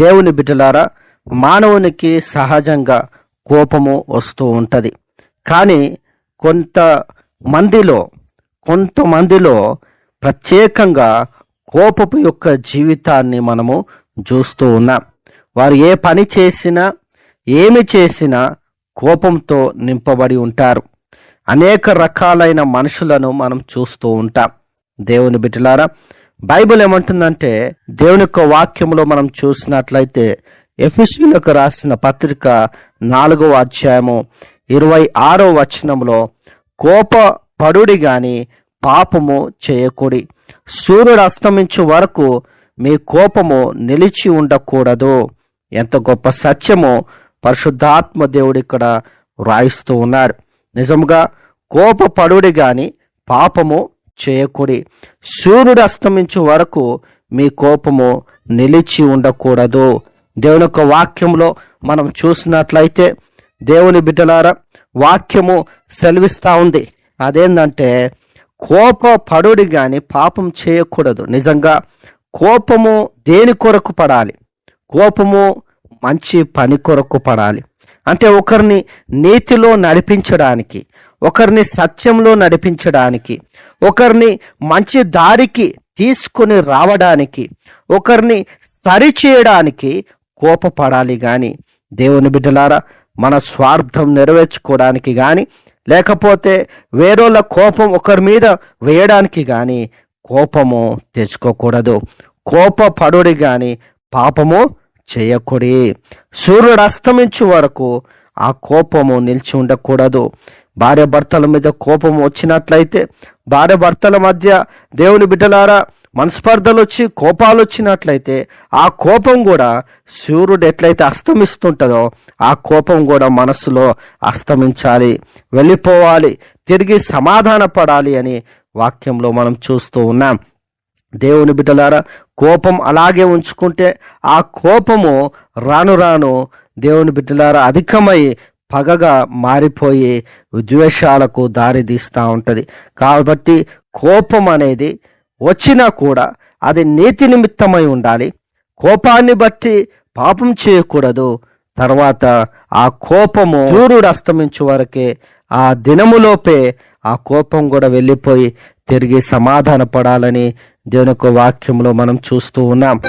దేవుని బిడ్డలారా మానవునికి సహజంగా కోపము వస్తూ ఉంటుంది. కానీ కొంత మందిలో కొంతమందిలో ప్రత్యేకంగా కోపపు యొక్క జీవితాన్ని మనము చూస్తూ ఉన్నాం. వారు ఏ పని చేసినా ఏమి చేసినా కోపంతో నింపబడి ఉంటారు. అనేక రకాలైన మనుషులను మనం చూస్తూ ఉంటాం. దేవుని బిడ్డలారా బైబిల్ ఏమంటుందంటే దేవుని యొక్క వాక్యంలో మనం చూసినట్లయితే ఎఫ్ఎస్యులకు రాసిన పత్రిక నాలుగవ అధ్యాయము ఇరవై ఆరో వచనంలో కోప పడుడి గాని పాపము చేయకూడి. సూర్యుడు అస్తమించే వరకు మీ కోపము నిలిచి ఉండకూడదు. ఎంత గొప్ప సత్యమో పరిశుద్ధాత్మ దేవుడు ఇక్కడ వ్రాయిస్తూ ఉన్నారు. నిజముగా కోపపడుడి గాని పాపము చేయకుడి సూర్యుడు అస్తమించే వరకు మీ కోపము నిలిచి ఉండకూడదు. దేవుని యొక్క వాక్యంలో మనం చూసినట్లయితే దేవుని బిడ్డలారా వాక్యము సెలవిస్తూ ఉంది. అదేంటంటే కోప పడుడి కానీ పాపం చేయకూడదు. నిజంగా కోపము దేని కొరకు పడాలి? కోపము మంచి పని కొరకు పడాలి. అంటే ఒకరిని నీతిలో నడిపించడానికి ఒకరిని సత్యంలో నడిపించడానికి ఒకరిని మంచి దారికి తీసుకుని రావడానికి ఒకరిని సరిచేయడానికి కోపపడాలి కానీ దేవుని బిడ్డలారా మన స్వార్థం నెరవేర్చుకోవడానికి కానీ లేకపోతే వేరేళ్ళ కోపం ఒకరి మీద వేయడానికి కానీ కోపము తెచ్చుకోకూడదు. కోపపడుడి కానీ పాపము చేయకూడి సూర్యుడు అస్తమించే వరకు ఆ కోపము నిలిచి ఉండకూడదు. భార్య భర్తల మీద కోపం వచ్చినట్లయితే భార్య భర్తల మధ్య దేవుని బిడ్డలారా మనస్పర్ధలు వచ్చి కోపాలు వచ్చినట్లయితే ఆ కోపం కూడా సూర్యుడు ఎట్లయితే అస్తమిస్తుంటుందో ఆ కోపం కూడా మనస్సులో అస్తమించాలి వెళ్ళిపోవాలి తిరిగి సమాధాన పడాలి అని వాక్యంలో మనం చూస్తూ ఉన్నాం. దేవుని బిడ్డలారా కోపం అలాగే ఉంచుకుంటే ఆ కోపము రాను రాను దేవుని బిడ్డలారా అధికమై పగగా మారిపోయి ద్వేషాలకు దారితీస్తూ ఉంటుంది. కాబట్టి కోపం అనేది వచ్చినా కూడా అది నీతి నిమిత్తమై ఉండాలి. కోపాన్ని బట్టి పాపం చేయకూడదు. తర్వాత ఆ కోపము సూర్యుడు అస్తమించు వరకే ఆ దినములోపే ఆ కోపం కూడా వెళ్ళిపోయి తిరిగి సమాధాన పడాలని దేవుని వాక్యంలో మనం చూస్తూ ఉన్నాం.